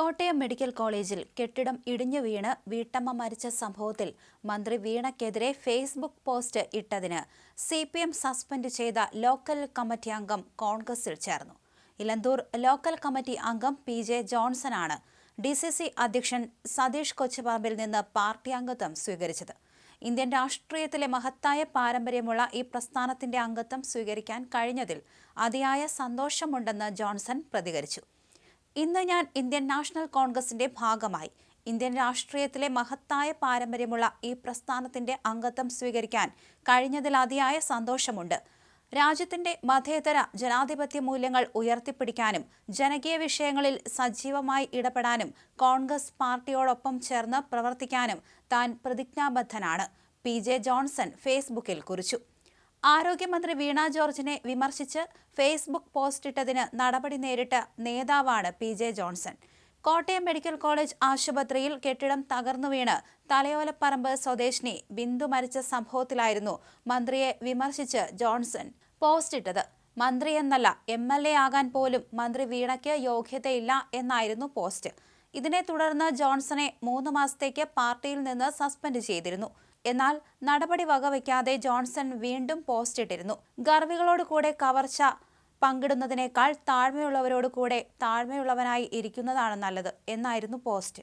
Kottayam medical കോളേജിൽ കെട്ടിടം ഇടിഞ്ഞു വീണ് വീട്ടമ്മ മരിച്ച സംഭവത്തിൽ മന്ത്രി വീണക്കെതിരെ ഫേസ്ബുക്ക് പോസ്റ്റ് ഇട്ടതിന് സി പി എം സസ്പെൻഡ് ചെയ്ത ലോക്കൽ കമ്മിറ്റി അംഗം കോൺഗ്രസിൽ ചേർന്നു. ഇലന്തൂർ ലോക്കൽ കമ്മിറ്റി അംഗം പി ജെ ജോൺസണാണ് ഡി സി സി അധ്യക്ഷൻ സതീഷ് കൊച്ചുപാമ്പിൽ നിന്ന് പാർട്ടി അംഗത്വം സ്വീകരിച്ചത്. ഇന്ത്യൻ രാഷ്ട്രീയത്തിലെ മഹത്തായ പാരമ്പര്യമുള്ള ഈ പ്രസ്ഥാനത്തിന്റെ അംഗത്വം സ്വീകരിക്കാൻ കഴിഞ്ഞതിൽ അതിയായ സന്തോഷമുണ്ടെന്ന് ജോൺസൺ പ്രതികരിച്ചു. ഇന്ന് ഞാൻ ഇന്ത്യൻ നാഷണൽ കോൺഗ്രസിന്റെ ഭാഗമായി. ഇന്ത്യൻ രാഷ്ട്രീയത്തിലെ മഹത്തായ പാരമ്പര്യമുള്ള ഈ പ്രസ്ഥാനത്തിന്റെ അംഗത്വം സ്വീകരിക്കാൻ കഴിഞ്ഞതിൽ അതിയായ സന്തോഷമുണ്ട്. രാജ്യത്തിന്റെ മതേതര ജനാധിപത്യ മൂല്യങ്ങൾ ഉയർത്തിപ്പിടിക്കാനും ജനകീയ വിഷയങ്ങളിൽ സജീവമായി ഇടപെടാനും കോൺഗ്രസ് പാർട്ടിയോടൊപ്പം ചേർന്ന് പ്രവർത്തിക്കാനും താൻ പ്രതിജ്ഞാബദ്ധനാണ്. പി ജെ ജോൺസൺ ഫേസ്ബുക്കിൽ കുറിച്ചു. ആരോഗ്യമന്ത്രി വീണ ജോർജിനെ വിമർശിച്ച് ഫേസ്ബുക്ക് പോസ്റ്റിട്ടതിന് നടപടി നേരിട്ട നേതാവാണ് P J Johnson. Kottayam medical college ആശുപത്രിയിൽ കെട്ടിടം തകർന്നു വീണ് തലയോലപ്പറമ്പ് സ്വദേശിനി ബിന്ദു മരിച്ച സംഭവത്തിലായിരുന്നു മന്ത്രിയെ വിമർശിച്ച് ജോൺസൺ പോസ്റ്റ് ഇട്ടത്. മന്ത്രി എന്നല്ല എം എൽ എ ആകാൻ പോലും മന്ത്രി വീണയ്ക്ക് യോഗ്യതയില്ല എന്നായിരുന്നു പോസ്റ്റ്. ഇതിനെ തുടർന്ന് ജോൺസണെ മൂന്ന് മാസത്തേക്ക് പാർട്ടിയിൽ നിന്ന് സസ്പെൻഡ് ചെയ്തിരുന്നു. എന്നാൽ നടപടി വകവയ്ക്കാതെ ജോൺസൺ വീണ്ടും പോസ്റ്റ് ഇട്ടിരുന്നു. ഗർവികളോട് കൂടെ കവർച്ച പങ്കിടുന്നതിനേക്കാൾ താഴ്മയുള്ളവരോട് കൂടെ താഴ്മയുള്ളവനായി ഇരിക്കുന്നതാണ് നല്ലത് എന്നായിരുന്നു പോസ്റ്റ്